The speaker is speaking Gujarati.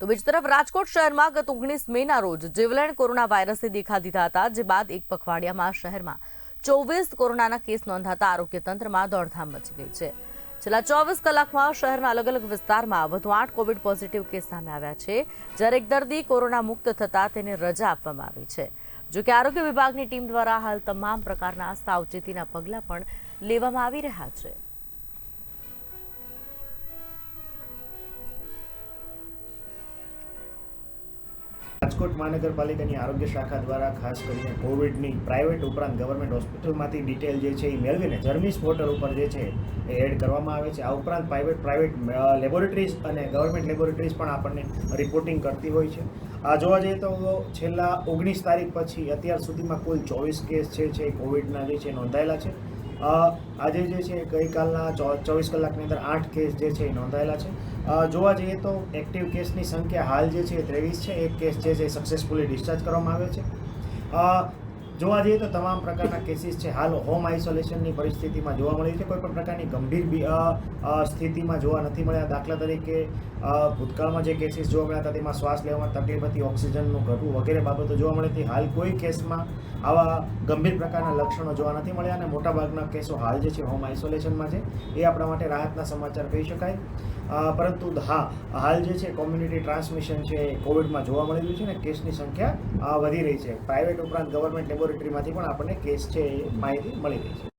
તો બીજી તરફ રાજકોટ શહેરમાં ગત ઓગણીસ મેના રોજ જીવલેણ કોરોના વાયરસે દેખા દીધા હતા, જે બાદ એક પખવાડિયામાં શહેરમાં ચોવીસ કોરોનાના કેસ નોંધાતા આરોગ્ય તંત્રમાં દોડધામ મચી ગઈ છે. છેલ્લા ચોવીસ કલાકમાં શહેરના અલગ અલગ વિસ્તારમાં વધુ આઠ કોવિડ પોઝિટિવ કેસ સામે આવ્યા છે, જ્યારે એક દર્દી કોરોના મુક્ત થતા તેને રજા આપવામાં આવી છે. જો કે આરોગ્ય વિભાગની ટીમ દ્વારા હાલ તમામ પ્રકારના સાવચેતીના પગલાં પણ લેવામાં આવી રહ્યા છે. રાજકોટ મહાનગરપાલિકાની આરોગ્ય શાખા દ્વારા ખાસ કરીને કોવિડની પ્રાઇવેટ ઉપરાંત ગવર્મેન્ટ હોસ્પિટલમાંથી ડિટેલ જે છે એ મેળવીને જર્મીસ પોર્ટલ ઉપર જે છે એ એડ કરવામાં આવે છે. આ ઉપરાંત પ્રાઇવેટ પ્રાઇવેટ લેબોરેટરીઝ અને ગવર્મેન્ટ લેબોરેટરીઝ પણ આપણને રિપોર્ટિંગ કરતી હોય છે. આ જોવા જઈએ તો છેલ્લા ઓગણીસ તારીખ પછી અત્યાર સુધીમાં કુલ ચોવીસ કેસ છે એ કોવિડના જે છે નોંધાયેલા છે. આજે જે છે, ગઈકાલના ચોવીસ કલાકની અંદર આઠ કેસ જે છે, એ નોંધાયેલા છે. જોવા જઈએ તો એક્ટિવ કેસની સંખ્યા હાલ જે છે એ ત્રેવીસ છે. એક કેસ જે છે, એ સક્સેસફુલી ડિસ્ચાર્જ કરવામાં આવ્યો છે. જોવા જઈએ તો તમામ પ્રકારના કેસીસ છે. હાલ હોમ આઇસોલેશનની પરિસ્થિતિમાં જોવા મળી છે. કોઈ પણ પ્રકારની ગંભીર સ્થિતિમાં જોવા નથી મળ્યા. દાખલા તરીકે ભૂતકાળમાં જે કેસીસ જોવા મળ્યા હતા, તેમાં શ્વાસ લેવામાં તકલીફ હતી, ઓક્સિજનનું ઘટવું વગેરે બાબતો જોવા મળી હતી હાલ કોઈ કેસમાં આવા ગંભીર પ્રકારના લક્ષણો જોવા નથી મળ્યા અને મોટાભાગના કેસો હાલ જે છે હોમ આઇસોલેશનમાં છે. એ આપણા માટે રાહતના સમાચાર કહી શકાય. પરંતુ હા, હાલ જે છે કોમ્યુનિટી ટ્રાન્સમિશન છે, એ કોવિડમાં જોવા મળી રહ્યું છે ને, કેસની સંખ્યા વધી રહી છે. પ્રાઇવેટ ઉપરાંત ગવર્મેન્ટ લેબોરેટરીમાંથી પણ આપણને કેસ છે, એ માહિતી મળી રહી છે.